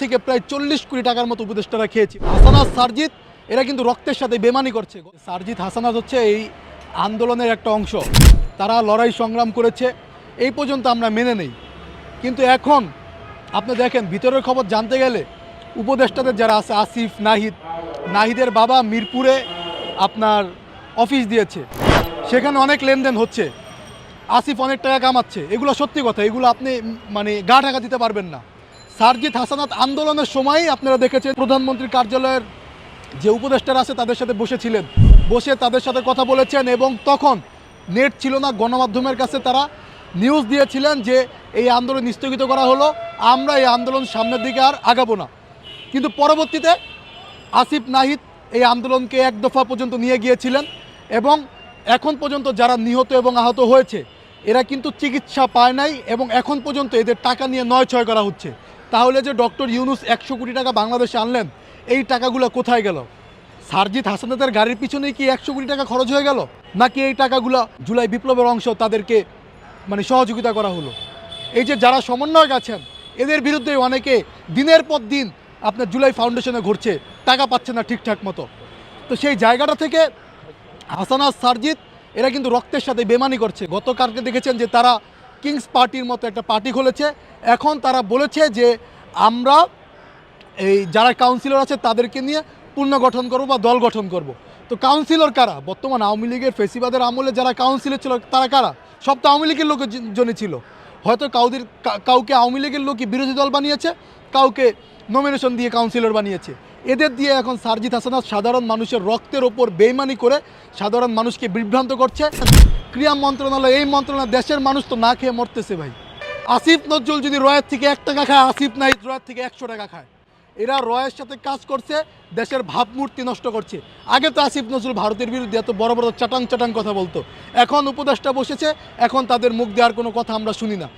থেকে প্রায় চল্লিশ কোটি টাকার মতো উপদেষ্টারা খেয়েছি। হাসানাত সারজিৎ এরা কিন্তু রক্তের সাথে বেমানি করছে। সারজিৎ হাসানাত হচ্ছে এই আন্দোলনের একটা অংশ। তারা লড়াই সংগ্রাম করেছে, এই পর্যন্ত আমরা মেনে নেই। কিন্তু এখন আপনি দেখেন, ভিতরের খবর জানতে গেলে উপদেষ্টাদের যারা আছে, আসিফ, নাহিদ, নাহিদের বাবা মিরপুরে আপনার অফিস দিয়েছে। সেখানে অনেক লেনদেন হচ্ছে। আসিফ অনেক টাকা কামাচ্ছে। এগুলো সত্যি কথা, এগুলো আপনি মানে গা ঢাকা দিতে পারবেন না। সারজিৎ হাসানাত আন্দোলনের সময়ই আপনারা দেখেছেন প্রধানমন্ত্রীর কার্যালয়ের যে উপদেষ্টারা আছে তাদের সাথে বসেছিলেন। বসে তাদের সাথে কথা বলেছেন এবং তখন নেট ছিল না, গণমাধ্যমের কাছে তারা নিউজ দিয়েছিলেন যে এই আন্দোলন স্থগিত করা হলো, আমরা এই আন্দোলন সামনের দিকে আর আগাবো না। কিন্তু পরবর্তীতে আসিফ নাহিদ এই আন্দোলনকে এক দফা পর্যন্ত নিয়ে গিয়েছিলেন এবং এখন পর্যন্ত যারা নিহত এবং আহত হয়েছে, এরা কিন্তু চিকিৎসা পায় নাই এবং এখন পর্যন্ত এদের টাকা নিয়ে নয় ছয় করা হচ্ছে। তাহলে যে ডক্টর ইউনুস একশো কোটি টাকা বাংলাদেশে আনলেন, এই টাকাগুলো কোথায় গেল? সারজিৎ হাসানাদের গাড়ির পিছনে কি একশো কোটি টাকা খরচ হয়ে গেল? নাকি এই টাকাগুলো জুলাই বিপ্লবের অংশ তাদেরকে মানে সহযোগিতা করা হলো? এই যে যারা সমন্বয়ক আছেন, এদের বিরুদ্ধে অনেকে দিনের পর দিন আপনার জুলাই ফাউন্ডেশনে ঘুরছে, টাকা পাচ্ছে না ঠিকঠাক মতো। তো সেই জায়গাটা থেকে হাসানাস সারজিৎ, এরা কিন্তু রক্তের সাথে বেমানি করছে। গতকালকে দেখেছেন যে তারা কিংস পার্টির মতো একটা পার্টি খুলেছে। এখন তারা বলেছে যে আমরা এই যারা কাউন্সিলর আছে তাদেরকে নিয়ে পুনর্গঠন করব বা দল গঠন করব। তো কাউন্সিলর কারা? বর্তমান আওয়ামী লীগের ফেসিবাদের আমলে যারা কাউন্সিলর ছিল, তারা কারা? সব তো আওয়ামী লীগের লোকের জন্য ছিল। হয়তো কাউদের কাউকে আওয়ামী লীগের লোকই বিরোধী দল বানিয়েছে, কাউকে নমিনেশন দিয়ে কাউন্সিলর বানিয়েছে। এদের দিয়ে এখন সারজিৎ হাসানাত সাধারণ মানুষের রক্তের ওপর বেইমানি করে সাধারণ মানুষকে বিভ্রান্ত করছে। ক্রিয়া মন্ত্রণালয়, এই মন্ত্রণালয়, দেশের মানুষ তো না খেয়ে মরতেছে ভাই। আসিফ নজরুল যদি রয়ের থেকে এক টাকা খায়, আসিফ নাহিদ রয়ের থেকে একশো টাকা খায়। এরা রয়ের সাথে কাজ করছে, দেশের ভাবমূর্তি নষ্ট করছে। আগে তো আসিফ নজরুল ভারতের বিরুদ্ধে এত বড় বড় চাটাং চাটাং কথা বলতো। এখন উপদেষ্টা বসেছে, এখন তাদের মুখ দেওয়ার কোনো কথা আমরা শুনি না।